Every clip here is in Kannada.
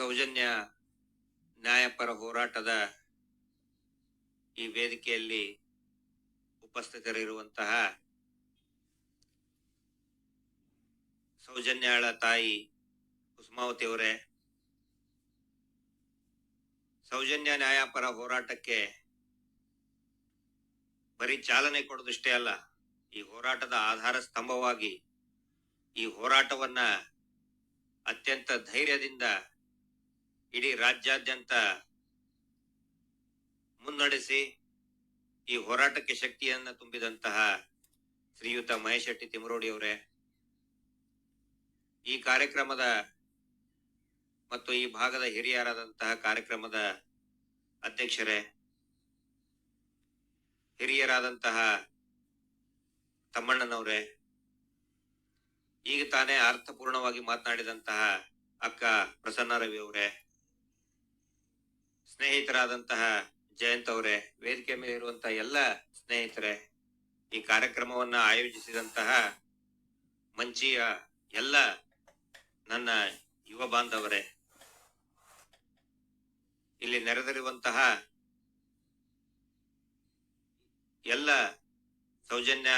ಸೌಜನ್ಯ ನ್ಯಾಯಪರ ಹೋರಾಟದ ಈ ವೇದಿಕೆಯಲ್ಲಿ ಉಪಸ್ಥಿತರಿರುವಂತಹ ಸೌಜನ್ಯಾಳ ತಾಯಿ ಕುಸುಮಾವತಿ ಅವರೇ, ಸೌಜನ್ಯ ನ್ಯಾಯಪರ ಹೋರಾಟಕ್ಕೆ ಬರೀ ಚಾಲನೆ ಕೊಡೋದಷ್ಟೇ ಅಲ್ಲ, ಈ ಹೋರಾಟದ ಆಧಾರ ಸ್ತಂಭವಾಗಿ ಈ ಹೋರಾಟವನ್ನ ಅತ್ಯಂತ ಧೈರ್ಯದಿಂದ ಇಡೀ ರಾಜ್ಯಾದ್ಯಂತ ಮುನ್ನಡೆಸಿ ಈ ಹೋರಾಟಕ್ಕೆ ಶಕ್ತಿಯನ್ನ ತುಂಬಿದಂತಹ ಶ್ರೀಯುತ ಮಹೇಶ್ ಶೆಟ್ಟಿ ತಿಮರೋಡಿ ಅವರೇ, ಈ ಕಾರ್ಯಕ್ರಮದ ಮತ್ತು ಈ ಭಾಗದ ಹಿರಿಯರಾದಂತಹ ಕಾರ್ಯಕ್ರಮದ ಅಧ್ಯಕ್ಷರೇ, ಹಿರಿಯರಾದಂತಹ ತಮ್ಮಣ್ಣನವರೇ, ಈಗ ತಾನೇ ಅರ್ಥಪೂರ್ಣವಾಗಿ ಮಾತನಾಡಿದಂತಹ ಅಕ್ಕ ಪ್ರಸನ್ನ ರವಿ ಅವರೇ ಸ್ನೇಹಿತರಾದಂತಹ ಜಯಂತ್ ಅವರೇ, ವೇದಿಕೆ ಮೇಲೆ ಇರುವಂತಹ ಎಲ್ಲ ಸ್ನೇಹಿತರೆ, ಈ ಕಾರ್ಯಕ್ರಮವನ್ನ ಆಯೋಜಿಸಿದಂತಹ ಮಂಚಿಯ ಎಲ್ಲ ನನ್ನ ಯುವ ಬಾಂಧವರೇ, ಇಲ್ಲಿ ನೆರೆದಿರುವಂತಹ ಎಲ್ಲ ಸೌಜನ್ಯ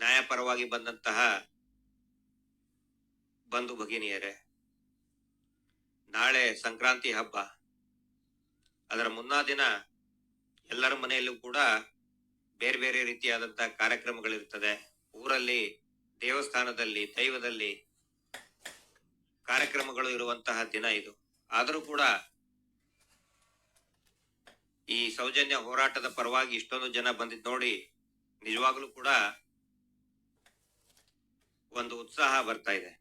ನ್ಯಾಯಪರವಾಗಿ ಬಂದಂತಹ ಬಂಧು ಭಗಿನಿಯರೇ, ನಾಳೆ ಸಂಕ್ರಾಂತಿ ಹಬ್ಬ. ಅದರ ಮುನ್ನಾ ದಿನ ಎಲ್ಲರ ಮನೆಯಲ್ಲೂ ಕೂಡ ಬೇರೆ ಬೇರೆ ರೀತಿಯಾದಂತಹ ಕಾರ್ಯಕ್ರಮಗಳಿರ್ತದೆ. ಊರಲ್ಲಿ, ದೇವಸ್ಥಾನದಲ್ಲಿ, ದೈವದಲ್ಲಿ ಕಾರ್ಯಕ್ರಮಗಳು ಇರುವಂತಹ ದಿನ ಇದು. ಆದರೂ ಕೂಡ ಈ ಸೌಜನ್ಯ ಹೋರಾಟದ ಪರವಾಗಿ ಇಷ್ಟೊಂದು ಜನ ಬಂದಿದ್ ನೋಡಿ ನಿಜವಾಗ್ಲೂ ಕೂಡ ಒಂದು ಉತ್ಸಾಹ ಬರ್ತಾ ಇದೆ.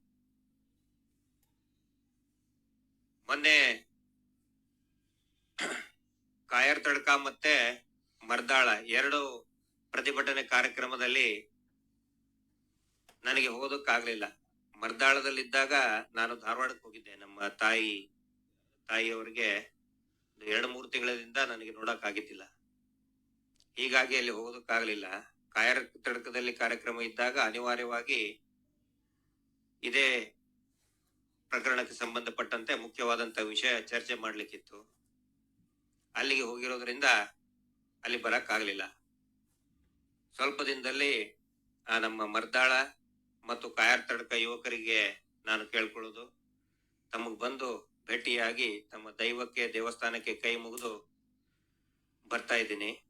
ಮೊನ್ನೆ ಕಾಯರ್ ತಡ್ಕ ಮತ್ತೆ ಮರ್ದಾಳ. ಎರಡು ಪ್ರತಿಭಟನೆ ಕಾರ್ಯಕ್ರಮದಲ್ಲಿ ನನಗೆ ಹೋಗೋದಕ್ಕಾಗ್ಲಿಲ್ಲ. ಮರ್ದಾಳದಲ್ಲಿದ್ದಾಗ ನಾನು ಧಾರವಾಡಕ್ಕೆ ಹೋಗಿದ್ದೆ. ನಮ್ಮ ತಾಯಿ, ತಾಯಿಯವರಿಗೆ ಎರಡು ಮೂರು ತಿಂಗಳಿಂದ ನನಗೆ ನೋಡಕ್ ಆಗಿದ್ದಿಲ್ಲ ಹೀಗಾಗಿ ಅಲ್ಲಿ ಹೋಗೋದಕ್ಕಾಗಲಿಲ್ಲ. ಕಾಯರ್ ತಡ್ಕದಲ್ಲಿ ಕಾರ್ಯಕ್ರಮ ಇದ್ದಾಗ ಅನಿವಾರ್ಯವಾಗಿ ಇದೇ ಪ್ರಕರಣಕ್ಕೆ ಸಂಬಂಧಪಟ್ಟಂತೆ ಮುಖ್ಯವಾದಂತ ವಿಷಯ ಚರ್ಚೆ ಮಾಡ್ಲಿಕ್ಕಿತ್ತು. ಅಲ್ಲಿಗೆ ಹೋಗಿರೋದ್ರಿಂದ ಅಲ್ಲಿ ಬರೋಕ್ಕಾಗಲಿಲ್ಲ. ಸ್ವಲ್ಪ ದಿನದಲ್ಲಿ, ಆ, ನಮ್ಮ ಮರ್ದಾಳ ಮತ್ತು ಕಾಯರ್ ತಡಕ ಯುವಕರಿಗೆ ನಾನು ಕೇಳ್ಕೊಳ್ಳೋದು. ತಮಗೆ ಬಂದು ಭೇಟಿಯಾಗಿ ತಮ್ಮ ದೈವಕ್ಕೆ, ದೇವಸ್ಥಾನಕ್ಕೆ ಕೈ ಮುಗಿದು ಬರ್ತಾ ಇದ್ದೀನಿ.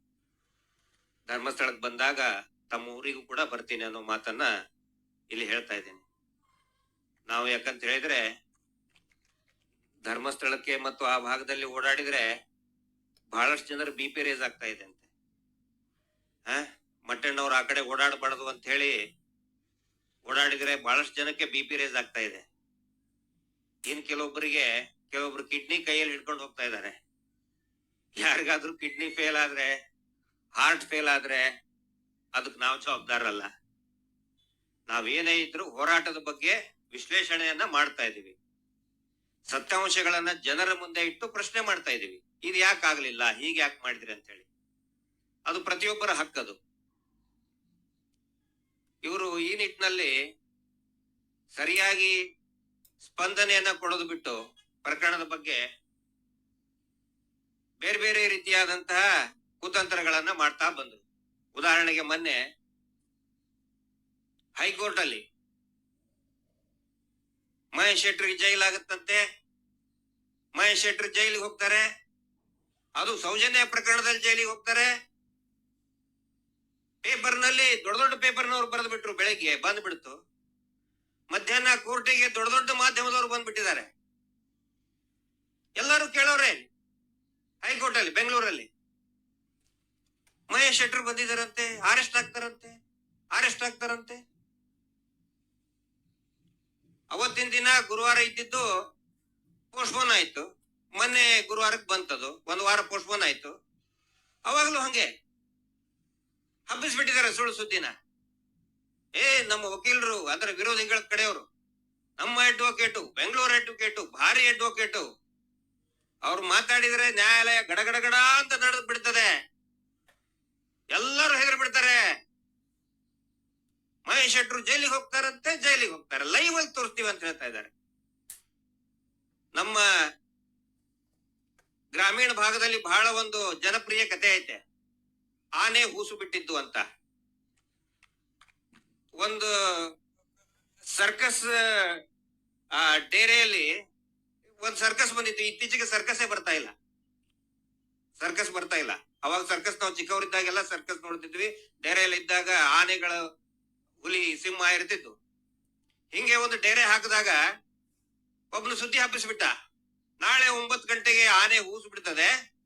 ಧರ್ಮಸ್ಥಳಕ್ಕೆ ಬಂದಾಗ ತಮ್ಮ ಊರಿಗೂ ಕೂಡ ಬರ್ತೀನಿ ಅನ್ನೋ ಮಾತನ್ನ ಇಲ್ಲಿ ಹೇಳ್ತಾ ಇದ್ದೀನಿ. ನಾವು ಯಾಕಂತ ಹೇಳಿದ್ರೆ, ಧರ್ಮಸ್ಥಳಕ್ಕೆ ಮತ್ತು ಆ ಭಾಗದಲ್ಲಿ ಓಡಾಡಿದ್ರೆ ಬಹಳಷ್ಟು ಜನರು ಬಿ ಪಿ ರೇಸ್ ಆಗ್ತಾ ಇದೆ ಅಂತೆ. ಹ ಮಟ್ಟಣ್ಣವ್ರು ಆ ಕಡೆ ಓಡಾಡಬಾರದು ಅಂತ ಹೇಳಿ ಓಡಾಡಿದ್ರೆ ಬಹಳಷ್ಟು ಜನಕ್ಕೆ ಬಿ ಪಿ ರೇಸ್ ಆಗ್ತಾ ಇದೆ. ಇನ್ ಕೆಲವೊಬ್ಬರಿಗೆ, ಕೆಲವೊಬ್ರು ಕಿಡ್ನಿ ಕೈಯಲ್ಲಿ ಹಿಡ್ಕೊಂಡು ಹೋಗ್ತಾ ಇದ್ದಾರೆ. ಯಾರಿಗಾದ್ರೂ ಕಿಡ್ನಿ ಫೇಲ್ ಆದ್ರೆ, ಹಾರ್ಟ್ ಫೇಲ್ ಆದ್ರೆ ಅದಕ್ಕೆ ನಾವು ಜವಾಬ್ದಾರಲ್ಲ ನಾವೇನೇ ಇದ್ರು ಹೋರಾಟದ ಬಗ್ಗೆ ವಿಶ್ಲೇಷಣೆಯನ್ನ ಮಾಡ್ತಾ ಇದೀವಿ. ಸತ್ಯಾಂಶಗಳನ್ನ ಜನರ ಮುಂದೆ ಇಟ್ಟು ಪ್ರಶ್ನೆ ಮಾಡ್ತಾ ಇದೀವಿ. ಇದು ಯಾಕೆ ಆಗ್ಲಿಲ್ಲ? ಹೀಗೆ ಯಾಕೆ ಮಾಡಿದ್ರಿ ಅಂತ ಹೇಳಿ ಅದು ಪ್ರತಿಯೊಬ್ಬರ ಹಕ್ಕದು ಇವರು ಈ ನಿಟ್ಟಿನಲ್ಲಿ ಸರಿಯಾಗಿ ಸ್ಪಂದನೆಯನ್ನ ಕೊಡೋದು ಬಿಟ್ಟು ಪ್ರಕರಣದ ಬಗ್ಗೆ ಬೇರೆ ಬೇರೆ ರೀತಿಯಾದಂತಹ ಕುತಂತ್ರಗಳನ್ನ ಮಾಡ್ತಾ ಬಂದರು. ಉದಾಹರಣೆಗೆ ಮೊನ್ನೆ ಹೈಕೋರ್ಟ್ ಅಲ್ಲಿ ಮಹೇಶ್ ಶೆಟ್ರಿಗೆ ಜೈಲಾಗತ್ತಂತೆ. ಮಹೇಶ್ ಶೆಟ್ರು ಜೈಲಿಗೆ ಹೋಗ್ತಾರೆ. ಅದು ಸೌಜನ್ಯ ಪ್ರಕರಣದಲ್ಲಿ ಜೈಲಿಗೆ ಹೋಗ್ತಾರೆ. ಪೇಪರ್ನಲ್ಲಿ ದೊಡ್ಡ ದೊಡ್ಡ ಪೇಪರ್ನವ್ರು ಬರೆದು ಬಿಟ್ರು ಬೆಳಗ್ಗೆ, ಬಂದ್ಬಿಡ್ತು. ಮಧ್ಯಾಹ್ನ ಕೋರ್ಟಿಗೆ ದೊಡ್ಡ ದೊಡ್ಡ ಮಾಧ್ಯಮದವರು ಬಂದ್ಬಿಟ್ಟಿದ್ದಾರೆ. ಎಲ್ಲರೂ ಕೇಳೋರೆ ಹೈಕೋರ್ಟ್ ಅಲ್ಲಿ ಬೆಂಗಳೂರಲ್ಲಿ? ಮಹೇಶ್ ಶೆಟ್ಟರ್ ಬಂದಿದ್ದಾರಂತೆ ಅರೆಸ್ಟ್ ಆಗ್ತಾರಂತೆ ಅರೆಸ್ಟ್ ಆಗ್ತಾರಂತೆ. ಅವತ್ತಿನ ದಿನ ಗುರುವಾರ ಇದ್ದಿದ್ದು ಪೋಸ್ಟ್ಪೋನ್ ಆಯ್ತು. ಮೊನ್ನೆ ಗುರುವಾರಕ್ಕೆ ಬಂತದು, ಒಂದು ವಾರ ಪೋಸ್ಟ್ಪೋನ್ ಆಯ್ತು. ಅವಾಗಲೂ ಹಂಗೆ. ಹಬ್ಬಿಸ್ಬಿಟ್ಟಿದ್ದಾರೆ ಸುಳ್ಳು ಸುದ್ದಿನ. ಏ, ನಮ್ಮ ವಕೀಲರು, ಅದರ ವಿರೋಧಿಗಳ ಕಡೆಯವರು, ನಮ್ಮ ಅಡ್ವೊಕೇಟು ಬೆಂಗಳೂರು ಅಡ್ವೊಕೇಟು ಭಾರಿ ಅಡ್ವೊಕೇಟು ಅವ್ರು ಮಾತಾಡಿದ್ರೆ ನ್ಯಾಯಾಲಯ ಗಡಗಡಗಡ ಅಂತ ನಡೆದು ಬಿಡ್ತದೆ. ಎಲ್ಲರೂ ಹೆದರ್ ಬಿಡ್ತಾರೆ. ಮಹೇಶ್ ಶೆಟ್ರು ಜೈಲಿಗೆ ಹೋಗ್ತಾರಂತೆ, ಜೈಲಿಗೆ ಹೋಗ್ತಾರೆ. ಲೈವ್ ಅಲ್ಲಿ ತೋರಿಸ್ತೀವಿ ಅಂತ ಹೇಳ್ತಾ ಇದ್ದಾರೆ. ನಮ್ಮ ಗ್ರಾಮೀಣ ಭಾಗದಲ್ಲಿ ಬಹಳ ಒಂದು ಜನಪ್ರಿಯ ಕತೆ ಐತೆ. ಆನೆ ಹೂಸು ಬಿಟ್ಟಿದ್ದು ಅಂತ. ಒಂದು ಸರ್ಕಸ್, ಆ, ಡೇರೆಯಲ್ಲಿ ಒಂದ್ ಸರ್ಕಸ್ ಬಂದಿತ್ತು. ಇತ್ತೀಚೆಗೆ ಸರ್ಕಸ್ಸೇ ಬರ್ತಾ ಇಲ್ಲ. ಸರ್ಕಸ್ ಬರ್ತಾ ಇಲ್ಲ. ಅವಾಗ ಸರ್ಕಸ್ ನಾವು ಚಿಕ್ಕವರಿದ್ದಾಗೆಲ್ಲ ಸರ್ಕಸ್ ನೋಡ್ತಿದ್ವಿ. ಡೇರೆಯಲ್ಲಿ ಇದ್ದಾಗ ಆನೆಗಳು ಹುಲಿ ಸಿಂಹ ಇರ್ತಿತ್ತು. ಹಿಂಗೆ ಒಂದು ಡೇರೆ ಹಾಕಿದಾಗ ಒಬ್ನು ಸುದ್ದಿ ಹಬ್ಬಿಸ್ಬಿಟ್ಟ. ನಾಳೆ ಒಂಬತ್ತು ಗಂಟೆಗೆ ಆನೆ ಹೂಸ್ ಬಿಡ್ತದೆ.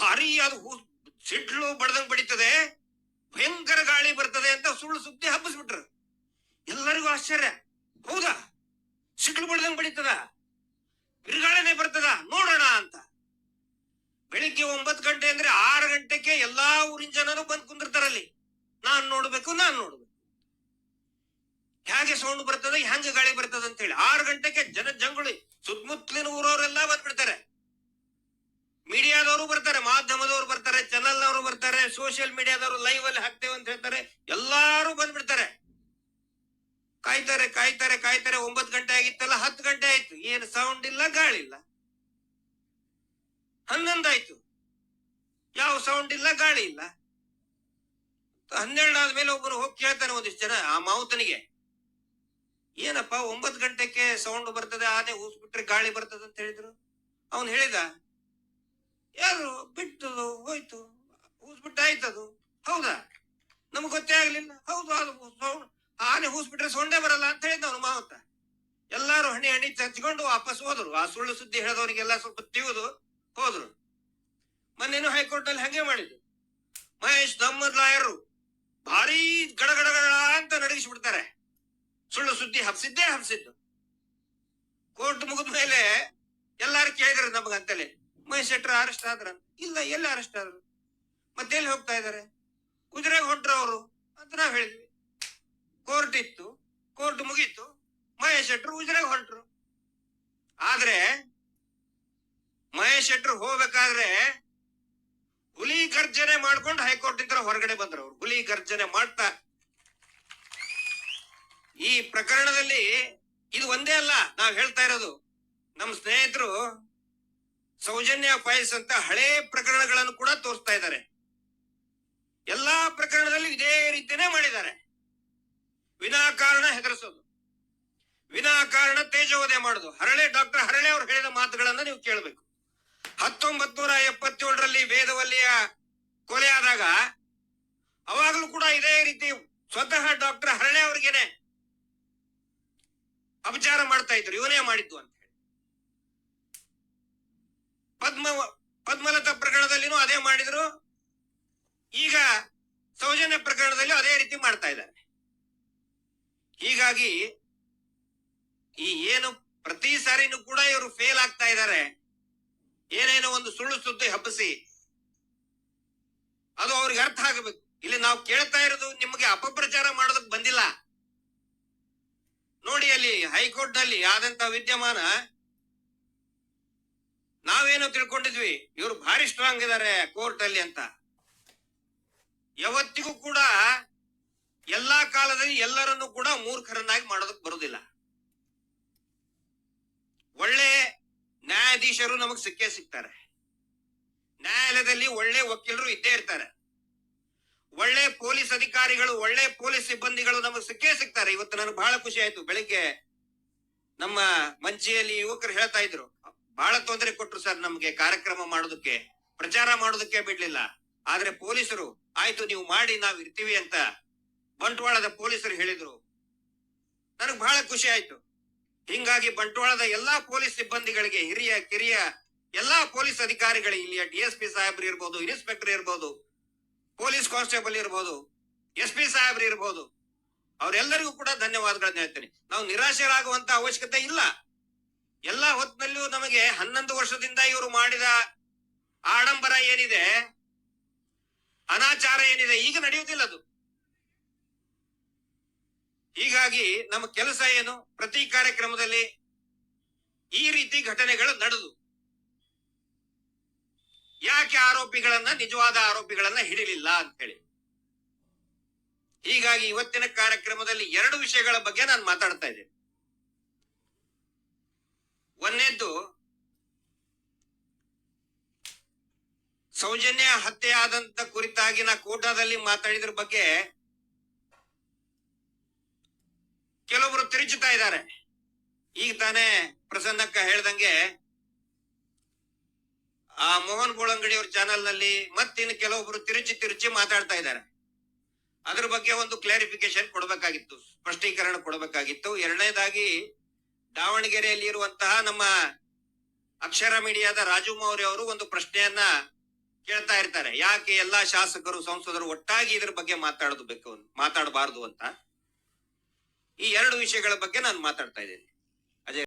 ಭಾರಿ ಅದು ಹೂಸ್ ಸಿಡ್ಲು ಬಡ್ದಂಗ್ ಬಡಿತದೆ. ಭಯಂಕರ ಗಾಳಿ ಬರ್ತದೆ ಅಂತ ಸುಳ್ಳು ಸುದ್ದಿ ಹಬ್ಬಿಸ್ಬಿಟ್ರು. ಎಲ್ಲರಿಗೂ ಆಶ್ಚರ್ಯ. ಹೌದಾ? ಸಿಡ್ಲು ಬಡ್ದಂಗ್ ಬಡಿತದ? ಬಿರುಗಾಳಿನೇ ಬರ್ತದ? ನೋಡೋಣ ಅಂತ. ಬೆಳಿಗ್ಗೆ ಒಂಬತ್ತು ಗಂಟೆ ಅಂದ್ರೆ ಆರು ಗಂಟೆಗೆ ಎಲ್ಲಾ ಊರಿನ ಜನರು ಬಂದ್ ಕುಂದಿರ್ತಾರಲ್ಲಿ. ನಾನ್ ನೋಡ್ಬೇಕು ನಾನ್ ನೋಡ್ಬೇಕು ಹೇಗೆ ಸೌಂಡ್ ಬರ್ತದೆ ಹೆಂಗ ಗಾಳಿ ಬರ್ತದೆ ಅಂತ ಹೇಳಿ ಆರು ಗಂಟೆಗೆ ಜನ ಜಂಗುಳಿ, ಸುತ್ತಮುತ್ತಲಿನ ಊರವರೆಲ್ಲ ಬಂದ್ಬಿಡ್ತಾರೆ. ಮೀಡಿಯಾದವರು ಬರ್ತಾರೆ, ಮಾಧ್ಯಮದವರು ಬರ್ತಾರೆ ಚಾನಲ್ ನವರು ಬರ್ತಾರೆ ಸೋಷಿಯಲ್ ಮೀಡಿಯಾದವರು ಲೈವ್ ಅಲ್ಲಿ ಹಾಕ್ತೇವೆ ಅಂತ ಹೇಳ್ತಾರೆ. ಎಲ್ಲಾರು ಬಂದ್ಬಿಡ್ತಾರೆ. ಕಾಯ್ತಾರೆ ಕಾಯ್ತಾರೆ ಕಾಯ್ತಾರೆ. ಒಂಬತ್ತು ಗಂಟೆ ಆಗಿತ್ತಲ್ಲ, ಹತ್ತು ಗಂಟೆ ಆಯ್ತು. ಏನು ಸೌಂಡ್ ಇಲ್ಲ, ಗಾಳಿ ಇಲ್ಲ. ಹನ್ನೊಂದಾಯ್ತು. ಯಾವ ಸೌಂಡ್ ಇಲ್ಲ, ಗಾಳಿ ಇಲ್ಲ. ಹನ್ನೆರಡು ಆದ್ಮೇಲೆ ಒಬ್ಬರು ಹೋಗಿ ಕೇಳ್ತಾನೆ ಒಂದಿಷ್ಟು ಜನ ಆ ಮಾವುತನಿಗೆ. ಏನಪ್ಪ, ಒಂಬತ್ತು ಗಂಟೆಗೆ ಸೌಂಡ್ ಬರ್ತದೆ, ಆನೆ ಊಸ್ಬಿಟ್ರೆ ಗಾಳಿ ಬರ್ತದೆ ಅಂತ ಹೇಳಿದ್ರು. ಅವನು ಹೇಳಿದ, ಯಾರು ಬಿಟ್ಟದು ಹೋಯ್ತು ಊಸ್ಬಿಟ್ಟು ಆಯ್ತದು. ಹೌದಾ? ನಮ್ಗೆ ಗೊತ್ತೇ ಆಗ್ಲಿಲ್ಲ. ಹೌದು, ಅದು ಸೌಂಡ್ ಆನೆ ಹೂಸ್ಬಿಟ್ರೆ ಸೊಂಡೆ ಬರಲ್ಲ ಅಂತ ಹೇಳಿದ ಅವನು ಮಾವತ್ತ. ಎಲ್ಲಾರು ಹಣಿ ಹಣಿ ಹಚ್ಕೊಂಡು ವಾಪಸ್ ಹೋದ್ರು. ಆ ಸುಳ್ಳು ಸುದ್ದಿ ಹೇಳಿದವರಿಗೆಲ್ಲ ಸ್ವಲ್ಪ ತಿವಿದು ಹೋದ್ರು. ಮೊನ್ನೆನೂ ಹೈಕೋರ್ಟ್ ಅಲ್ಲಿ ಹಂಗೆ ಮಾಡಿದ್ರು. ಮಹೇಶ್ ದಮ್ಮರ್ ಲಾಯರು ಭಾರಿ ಗಡಗಡಗಡ ಗಡ ಗಡ ಅಂತ ನಡಗಿಸ್ಬಿಡ್ತಾರೆ. ಸುಳ್ಳು ಸುದ್ದಿ ಹಬ್ಸಿದ್ದೇ ಹಬ್ಸಿದ್ದು. ಕೋರ್ಟ್ ಮುಗಿದ ಮೇಲೆ ಎಲ್ಲಾರು ಕೇಳಿದ್ರು ನಮಗಂತಲೇ ಮಹೇಶ್ ಶೆಟ್ರ ಅರೆಸ್ಟ್ ಆದ್ರ? ಇಲ್ಲ, ಎಲ್ಲಿ ಅರೆಸ್ಟ್ ಆದ್ರು? ಮತ್ತೆ ಎಲ್ಲಿ ಹೋಗ್ತಾ ಇದಾರೆ? ಕುದುರೆಗೆ ಹೊಂಟ್ರು ಅವರು ಅಂತ ನಾವ್ ಹೇಳಿದ್ವಿ. ಕೋರ್ಟ್ ಇತ್ತು, ಕೋರ್ಟ್ ಮುಗೀತು, ಮಹೇಶ್ ಶೆಟ್ರು ಉಜ್ರೆಗೆ ಹೊಂಟ್ರು ಆದ್ರೆ ಮಹೇಶ್ ಶೆಟ್ರು ಹೋಗ್ಬೇಕಾದ್ರೆ ಹುಲಿ ಗರ್ಜನೆ ಮಾಡ್ಕೊಂಡು ಹೈಕೋರ್ಟ್ ಇದ್ರ ಹೊರಗಡೆ ಬಂದ್ರು ಅವ್ರು. ಹುಲಿ ಗರ್ಜನೆ ಮಾಡ್ತಾ ಈ ಪ್ರಕರಣದಲ್ಲಿ ಇದು ಒಂದೇ ಅಲ್ಲ, ನಾವು ಹೇಳ್ತಾ ಇರೋದು. ನಮ್ಮ ಸ್ನೇಹಿತರು ಸೌಜನ್ಯ ಫೈಲ್ಸ್ ಅಂತ ಹಳೆ ಪ್ರಕರಣಗಳನ್ನು ಕೂಡ ತೋರಿಸ್ತಾ ಇದ್ದಾರೆ. ಎಲ್ಲಾ ಪ್ರಕರಣದಲ್ಲಿ ಇದೇ ರೀತಿನೇ ಮಾಡಿದ್ದಾರೆ. ವಿನಾಕಾರಣ ಹೆದರಿಸೋದು. ವಿನಾಕಾರಣ ತೇಜೋದಯ ಮಾಡೋದು. ಹರಳೆ ಡಾಕ್ಟರ್ ಹರಳೆ ಅವರು ಹೇಳಿದ ಮಾತುಗಳನ್ನ ನೀವು ಕೇಳಬೇಕು. ಹತ್ತೊಂಬತ್ ನೂರ ಎಪ್ಪತ್ತೇಳರಲ್ಲಿ ವೇದವಲ್ಲಿಯ ಕೊಲೆ ಆದಾಗ ಅವಾಗಲೂ ಕೂಡ ಇದೇ ರೀತಿ ಸ್ವತಃ ಡಾಕ್ಟರ್ ಹರಳೆ ಅವ್ರಿಗೇನೆ ಅಪಚಾರ ಮಾಡ್ತಾ ಇದ್ರು. ಇವನೇ ಮಾಡಿದ್ದು ಅಂತ ಹೇಳಿ. ಪದ್ಮ, ಪದ್ಮಲತಾ ಪ್ರಕರಣದಲ್ಲಿನೂ ಅದೇ ಮಾಡಿದ್ರು. ಈಗ ಸೌಜನ್ಯ ಪ್ರಕರಣದಲ್ಲಿ ಅದೇ ರೀತಿ ಮಾಡ್ತಾ ಇದ್ದಾರೆ. ಹೀಗಾಗಿ ಈ ಏನು ಪ್ರತಿ ಸಾರಿನೂ ಕೂಡ ಇವರು ಫೇಲ್ ಆಗ್ತಾ ಇದ್ದಾರೆ. ಏನೇನೋ ಒಂದು ಸುಳ್ಳು ಸುದ್ದಿ ಹಬ್ಬಿಸಿ ಅದು ಅವ್ರಿಗೆ ಅರ್ಥ ಆಗಬೇಕು. ಇಲ್ಲಿ ನಾವು ಕೇಳ್ತಾ ಇರೋದು ನಿಮಗೆ ಅಪಪ್ರಚಾರ ಮಾಡೋದಕ್ಕೆ ಅಲ್ಲಿ ಹೈಕೋರ್ಟ್ನಲ್ಲಿ ಆದಂತ ವಿದ್ಯಮಾನ ನಾವೇನೋ ತಿಳ್ಕೊಂಡಿದ್ವಿ, ಇವರು ಭಾರಿ ಸ್ಟ್ರಾಂಗ್ ಇದಾರೆ ಕೋರ್ಟ್ ಅಲ್ಲಿ ಅಂತ. ಯಾವತ್ತಿಗೂ ಕೂಡ ಎಲ್ಲಾ ಕಾಲದಲ್ಲಿ ಎಲ್ಲರನ್ನು ಕೂಡ ಮೂರ್ಖರನ್ನಾಗಿ ಮಾಡೋದಕ್ಕೆ ಬರುದಿಲ್ಲ. ಒಳ್ಳೆ ನ್ಯಾಯಾಧೀಶರು ನಮಗ್ ಸಿಕ್ಕೇ ಸಿಗ್ತಾರೆ. ನ್ಯಾಯಾಲಯದಲ್ಲಿ ಒಳ್ಳೆ ವಕೀಲರು ಇದ್ದೇ ಇರ್ತಾರೆ. ಒಳ್ಳೆ ಪೊಲೀಸ್ ಅಧಿಕಾರಿಗಳು, ಒಳ್ಳೆ ಪೊಲೀಸ್ ಸಿಬ್ಬಂದಿಗಳು ನಮಗೆ ಸಿಕ್ಕೇ ಸಿಗ್ತಾರೆ. ಇವತ್ತು ನನಗೆ ಬಹಳ ಖುಷಿ ಆಯ್ತು. ಬೆಳಿಗ್ಗೆ ನಮ್ಮ ಮಂಚಿಯಲ್ಲಿ ಯುವಕರು ಹೇಳ್ತಾ ಇದ್ರು, ಬಹಳ ತೊಂದರೆ ಕೊಟ್ರು ಸರ್ ನಮ್ಗೆ ಕಾರ್ಯಕ್ರಮ ಮಾಡೋದಕ್ಕೆ, ಪ್ರಚಾರ ಮಾಡೋದಕ್ಕೆ ಬಿಡ್ಲಿಲ್ಲ. ಆದ್ರೆ ಪೊಲೀಸರು, ಆಯ್ತು ನೀವು ಮಾಡಿ, ನಾವ್ ಇರ್ತೀವಿ ಅಂತ ಬಂಟ್ವಾಳದ ಪೊಲೀಸರು ಹೇಳಿದ್ರು. ನನಗ್ ಬಹಳ ಖುಷಿ ಆಯ್ತು. ಹಿಂಗಾಗಿ ಬಂಟ್ವಾಳದ ಎಲ್ಲಾ ಪೊಲೀಸ್ ಸಿಬ್ಬಂದಿಗಳಿಗೆ, ಹಿರಿಯ, ಕಿರಿಯ ಎಲ್ಲಾ ಪೊಲೀಸ್ ಅಧಿಕಾರಿಗಳಿಗೆ ಇಲ್ಲಿಯ ಡಿ ಪಿ ಸಾಹೇಬ್ರು ಇರ್ಬೋದು, ಇನ್ಸ್ಪೆಕ್ಟರ್ ಇರ್ಬೋದು ಪೊಲೀಸ್ ಕಾನ್ಸ್ಟೇಬಲ್ ಇರ್ಬೋದು, ಎಸ್ ಪಿ ಸಾಹೇಬ್ರು ಇರ್ಬೋದು, ಅವರೆಲ್ಲರಿಗೂ ಕೂಡ ಧನ್ಯವಾದಗಳನ್ನ ಹೇಳ್ತೇನೆ. ನಾವು ನಿರಾಶರಾಗುವಂತ ಅವಶ್ಯಕತೆ ಇಲ್ಲ. ಎಲ್ಲಾ ಹೊತ್ತಿನಲ್ಲೂ ನಮಗೆ ಹನ್ನೊಂದು ವರ್ಷದಿಂದ ಇವರು ಮಾಡಿದ ಆಡಂಬರ ಏನಿದೆ, ಅನಾಚಾರ ಏನಿದೆ, ಈಗ ನಡೆಯುವುದಿಲ್ಲ ಅದು. ಹೀಗಾಗಿ ನಮ್ಮ ಕೆಲಸ ಏನು? ಪ್ರತಿ ಕಾರ್ಯಕ್ರಮದಲ್ಲಿ ಈ ರೀತಿ ಘಟನೆಗಳು ನಡೆದು ಯಾಕೆ ಆರೋಪಿಗಳನ್ನ, ನಿಜವಾದ ಆರೋಪಿಗಳನ್ನ ಹಿಡಿಲಿಲ್ಲ ಅಂತ ಹೇಳಿ. ಹೀಗಾಗಿ ಇವತ್ತಿನ ಕಾರ್ಯಕ್ರಮದಲ್ಲಿ ಎರಡು ವಿಷಯಗಳ ಬಗ್ಗೆ ನಾನು ಮಾತಾಡ್ತಾ ಇದ್ದೇನೆ. ಒಂದೇದ್ದು, ಸೌಜನ್ಯ ಹತ್ಯೆ ಆದಂತ ಕುರಿತಾಗಿ ನಾ ಕೋಟಾದಲ್ಲಿ ಮಾತಾಡಿದ್ರ ಬಗ್ಗೆ ಕೆಲವರು ತಿರುಚುತ್ತಾ ಇದ್ದಾರೆ. ಈಗ ತಾನೇ ಪ್ರಸನ್ನಕ್ಕ ಹೇಳ್ದಂಗೆ ಆ ಮೋಹನ್ ಗೋಳಂಗಡಿ ಅವ್ರ ಚಾನೆಲ್ನಲ್ಲಿ ಮತ್ತಿನ್ನು ಕೆಲವೊಬ್ರು ತಿರುಚಿ ತಿರುಚಿ ಮಾತಾಡ್ತಾ ಇದ್ದಾರೆ. ಅದ್ರ ಬಗ್ಗೆ ಒಂದು ಕ್ಲಾರಿಫಿಕೇಶನ್ ಕೊಡಬೇಕಾಗಿತ್ತು, ಸ್ಪಷ್ಟೀಕರಣ ಕೊಡಬೇಕಾಗಿತ್ತು. ಎರಡನೇದಾಗಿ, ದಾವಣಗೆರೆಯಲ್ಲಿ ಇರುವಂತಹ ನಮ್ಮ ಅಕ್ಷರ ಮೀಡಿಯಾದ ರಾಜು ಮೌರ್ಯ ಅವರು ಒಂದು ಪ್ರಶ್ನೆಯನ್ನ ಕೇಳ್ತಾ ಇರ್ತಾರೆ. ಯಾಕೆ ಎಲ್ಲಾ ಶಾಸಕರು, ಸಂಸದರು ಒಟ್ಟಾಗಿ ಇದ್ರ ಬಗ್ಗೆ ಮಾತಾಡೋದು ಬೇಕು, ಮಾತಾಡಬಾರದು ಅಂತ? ಈ ಎರಡು ವಿಷಯಗಳ ಬಗ್ಗೆ ನಾನು ಮಾತಾಡ್ತಾ ಇದ್ದೀನಿ.